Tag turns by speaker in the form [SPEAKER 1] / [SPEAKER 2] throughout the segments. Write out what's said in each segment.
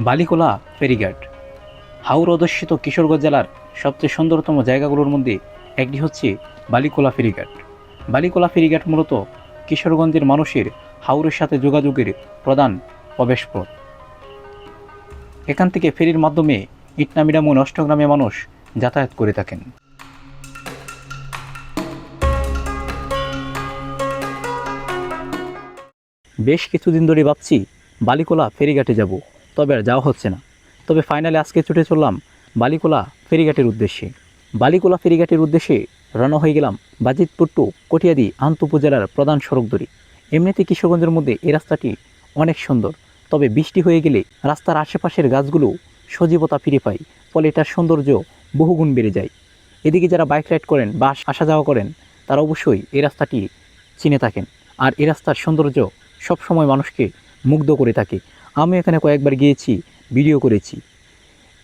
[SPEAKER 1] বালিকোলা ফেরিঘাট। হাওর অধ্যুষিত কিশোরগঞ্জ জেলার সবচেয়ে সুন্দরতম জায়গাগুলোর মধ্যে একটি হচ্ছে বালিকোলা ফেরিঘাট। বালিকোলা ফেরিঘাট মূলত কিশোরগঞ্জের মানুষের হাওরের সাথে যোগাযোগের প্রধান প্রবেশপথ। এখান থেকে ফেরির মাধ্যমে ইটনামিরাম ও অষ্টগ্রামে মানুষ যাতায়াত করে থাকেন। বেশ কিছুদিন ধরে ভাবছি বালিকোলা ফেরিঘাটে যাব। তবে আর যাওয়া হচ্ছে না। তবে ফাইনালে আজকে ছুটে চললাম বালিকোলা ফেরিঘাটের উদ্দেশ্যে। বালিকোলা ফেরিঘাটের উদ্দেশ্যে রওনা হয়ে গেলাম বাজিতপুর টু কটিয়াদি আন্ত উপজেলার প্রধান সড়ক ধরে। এমনিতে কিশোরগঞ্জের মধ্যে এই রাস্তাটি অনেক সুন্দর, তবে বৃষ্টি হয়ে গেলে রাস্তার আশেপাশের গাছগুলো সজীবতা ফিরে পায়, ফলে এটার সৌন্দর্য বহুগুণ বেড়ে যায়। এদিকে যারা বাইক রাইড করেন বা আসা যাওয়া করেন, তারা অবশ্যই এই রাস্তাটি চিনে থাকেন। আর এই রাস্তার সৌন্দর্য সবসময় মানুষকে মুগ্ধ করে থাকে। আমি এখানে কয়েকবার গিয়েছি ভিডিও করেছি।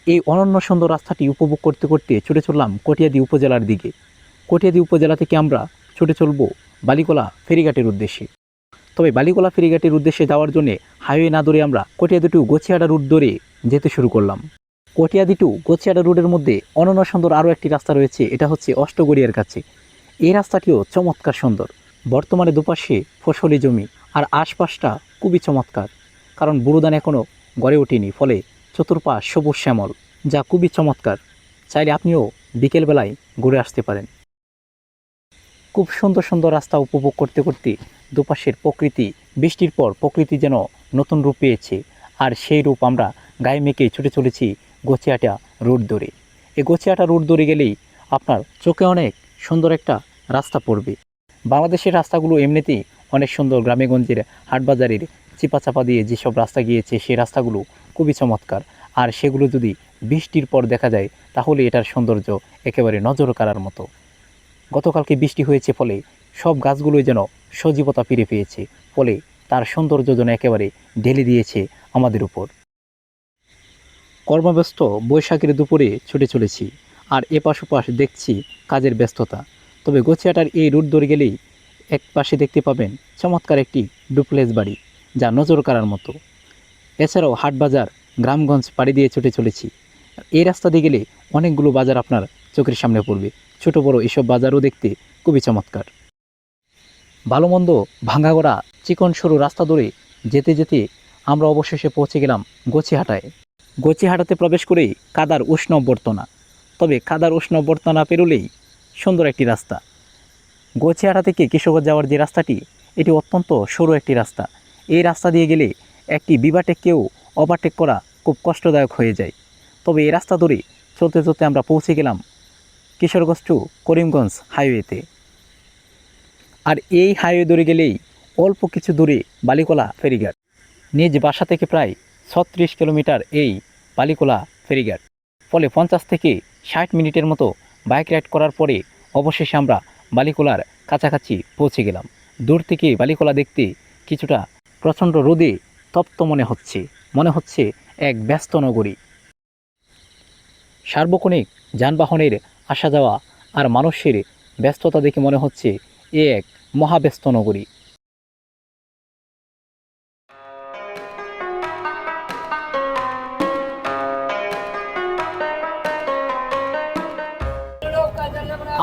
[SPEAKER 1] এই অনন্য সুন্দর রাস্তাটি উপভোগ করতে করতে ছুটে চললাম কটিয়াদি উপজেলার দিকে। কটিয়াদি উপজেলা থেকে আমরা ছুটে চলব বালিকোলা ফেরিঘাটের উদ্দেশ্যে। তবে বালিকোলা ফেরিঘাটের উদ্দেশ্যে যাওয়ার জন্য হাইওয়ে না ধরে আমরা কটিয়াদি টু গোছিয়াডা রুট ধরে যেতে শুরু করলাম। কটিয়াদি টু গোছিয়াডা রুটের মধ্যে অনন্য সুন্দর আরও একটি রাস্তা রয়েছে, এটা হচ্ছে অষ্টগড়িয়ার কাছে। এই রাস্তাটিও চমৎকার সুন্দর। বর্তমানে দুপাশে ফসলি জমি, আর আশপাশটা খুবই চমৎকার। কারণ বুড়োদান এখনও গড়ে ওঠেনি, ফলে চতুর্পাশ সবুজ শ্যামল, যা খুবই চমৎকার। চাইলে আপনিও বিকেলবেলায় ঘুরে আসতে পারেন। খুব সুন্দর সুন্দর রাস্তা উপভোগ করতে করতে দুপাশের প্রকৃতি, বৃষ্টির পর প্রকৃতি যেন নতুন রূপ পেয়েছে। আর সেই রূপ আমরা গায়ে মেখে ছুটে চলেছি গোছিয়াটা রোড ধরে। এই গোছিয়াটা রোড ধরে গেলেই আপনার চোখে অনেক সুন্দর একটা রাস্তা পড়বে। বাংলাদেশের রাস্তাগুলো এমনিতেই অনেক সুন্দর গ্রামেগঞ্জের হাটবাজারের চিপাচাপা দিয়ে যেসব রাস্তা গিয়েছে সেই রাস্তাগুলো খুবই চমৎকার। আর সেগুলো যদি বৃষ্টির পর দেখা যায়, তাহলে এটার সৌন্দর্য একেবারে নজর কাড়ার মতো। গতকালকে বৃষ্টি হয়েছে ফলে সব গাছগুলোই যেন সজীবতা ফিরে পেয়েছে, ফলে তার সৌন্দর্য যেন একেবারে ঢেলে দিয়েছে আমাদের উপর। কর্মব্যস্ত বৈশাখের দুপুরে ছুটে চলেছি, আর এপাশ ওপাশ দেখছি কাজের ব্যস্ততা। তবে গোছিয়াটার এই রুট ধরে গেলেই এক পাশে দেখতে পাবেন চমৎকার একটি ডুপ্লেস বাড়ি, যা নজর কাড়ার মতো। এছাড়াও হাটবাজার গ্রামগঞ্জ পাড়ি দিয়ে ছুটে চলেছি। এই রাস্তা দিয়ে গেলে অনেকগুলো বাজার আপনার চোখের সামনে পড়বে। ছোট বড় এসব বাজারও দেখতে খুবই চমৎকার। ভালো মন্দ ভাঙ্গাগড়া চিকন সরু রাস্তা ধরে যেতে যেতে আমরা অবশেষে পৌঁছে গেলাম গোছিহাটায়। গোছিহাটাতে প্রবেশ করেই কাদার উষ্ণ অভ্যর্থনা। তবে কাদার উষ্ণ অভ্যর্থনা পেরোলেই সুন্দর একটি রাস্তা। গোছিহাটা থেকে কিশোরগঞ্জ যাওয়ার যে রাস্তাটি, এটি অত্যন্ত সরু একটি রাস্তা। এই রাস্তা দিয়ে গেলে একটি বিবাটেককেও ওভারটেক করা খুব কষ্টদায়ক হয়ে যায়। তবে এই রাস্তা ধরে চলতে চলতে আমরা পৌঁছে গেলাম কিশোরগঞ্জ টু করিমগঞ্জ হাইওয়েতে। আর এই হাইওয়ে ধরে গেলেই অল্প কিছু দূরে বালিকোলা ফেরিঘাট। নিজ বাসা থেকে প্রায় ছত্রিশ কিলোমিটার এই বালিকোলা ফেরিঘাট। ফলে পঞ্চাশ থেকে ষাট মিনিটের মতো বাইক রাইড করার পরে অবশেষে আমরা বালিকোলার কাছাকাছি পৌঁছে গেলাম। দূর থেকে বালিকোলা দেখতে কিছুটা প্রচণ্ড রোদে তপ্ত মনে হচ্ছে মনে হচ্ছে এক ব্যস্ত নগরী। সার্বক্ষণিক যানবাহনের আসা যাওয়া আর মানুষের ব্যস্ততা দেখে মনে হচ্ছে এ এক মহাব্যস্ত নগরী।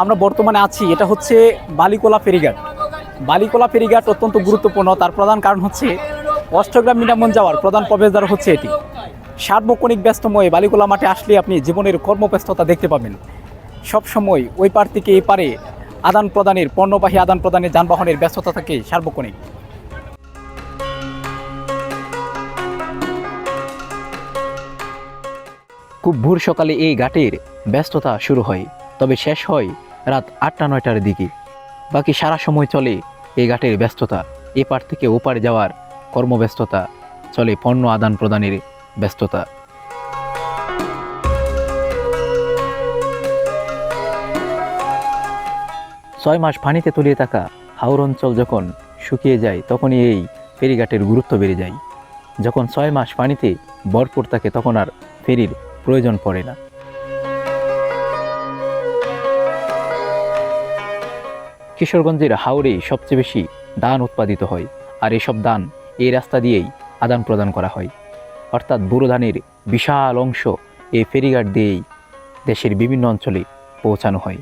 [SPEAKER 1] আমরা বর্তমানে আছি, এটা হচ্ছে বালিকোলা ফেরিঘাট। বালিকোলা ফেরিঘাট অত্যন্ত গুরুত্বপূর্ণ, তার প্রধান কারণ হচ্ছে অষ্টগ্রাম মিনামন যাওয়ার প্রধান প্রবেশদ্বার হচ্ছে এটি। সার্বক্ষণিক ব্যস্তময় বালিকোলা মাঠে আসলে আপনি জীবনের কর্মব্যস্ততা দেখতে পাবেন। সব সময় ওই পার থেকে এই পারে আদান প্রদানের, পণ্যবাহী আদান প্রদানের যানবাহনের ব্যস্ততা থাকে সার্বক্ষণিক। খুব ভোর সকালে এই ঘাটের ব্যস্ততা শুরু হয়, তবে শেষ হয় রাত আটটা নয়টার দিকে। বাকি সারা সময় চলে এই ঘাটের ব্যস্ততা। এপার থেকে ওপারে যাওয়ার কর্মব্যস্ততা। চলে পণ্য আদান প্রদানের ব্যস্ততা। ছয় মাস পানিতে তলিয়ে থাকা হাওর অঞ্চল যখন শুকিয়ে যায়, তখনই এই ফেরিঘাটের গুরুত্ব বেড়ে যায়। যখন ছয় মাস পানিতে ভরপুর থাকে, তখন আর ফেরির প্রয়োজন পড়ে না। কিশোরগঞ্জের হাওড়ে সবচেয়ে বেশি ধান উৎপাদিত হয়, আর এসব ধান এই রাস্তা দিয়েই আদান প্রদান করা হয়। অর্থাৎ বুড়ো ধানের বিশাল অংশ এই ফেরিঘাট দিয়েই দেশের বিভিন্ন অঞ্চলে পৌঁছানো হয়।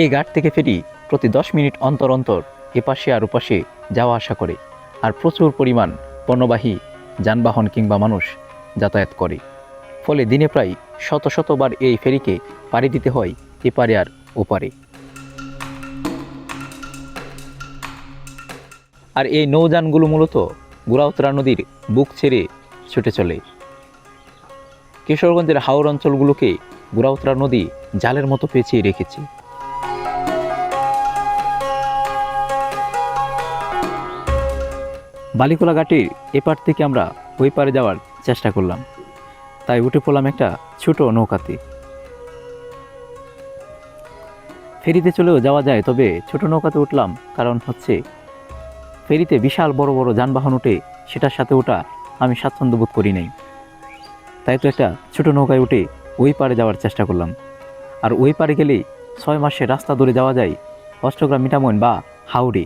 [SPEAKER 1] এই ঘাট থেকে ফেরি প্রতি দশ মিনিট অন্তর অন্তর এপাশে আর ওপাশে যাওয়া আসা করে, আর প্রচুর পরিমাণ পণ্যবাহী যানবাহন কিংবা মানুষ যাতায়াত করে। ফলে দিনে প্রায় শত শতবার এই ফেরিকে পাড়ি দিতে হয় এপারে আর ওপারে। আর এই নৌযানগুলো মূলত গুড়াউতরা নদীর বুক ছেড়ে ছুটে চলে। কিশোরগঞ্জের হাওর অঞ্চলগুলোকে গুড়াউতরা নদী জালের মতো পেঁচিয়ে রেখেছে। বালিকোলা ঘাটির এপার থেকে আমরা ওই পারে যাওয়ার চেষ্টা করলাম। তাই উঠে পড়লাম একটা ছোট নৌকাতে। ফেরিতে চলেও যাওয়া যায়, তবে ছোট নৌকাতে উঠলাম কারণ হচ্ছে ফেরিতে বিশাল বড় বড় যানবাহন উঠে সেটার সাথে ওটা আমি স্বাচ্ছন্দ্য বোধ করি নাই। তাই তো একটা ছোট নৌকায় উঠে ওই পারে যাওয়ার চেষ্টা করলাম। আর ওই পারে গেলে ছয় মাসে রাস্তা ধরে যাওয়া যায় অষ্টগ্রাম মিঠামইন বা হাওড়ে।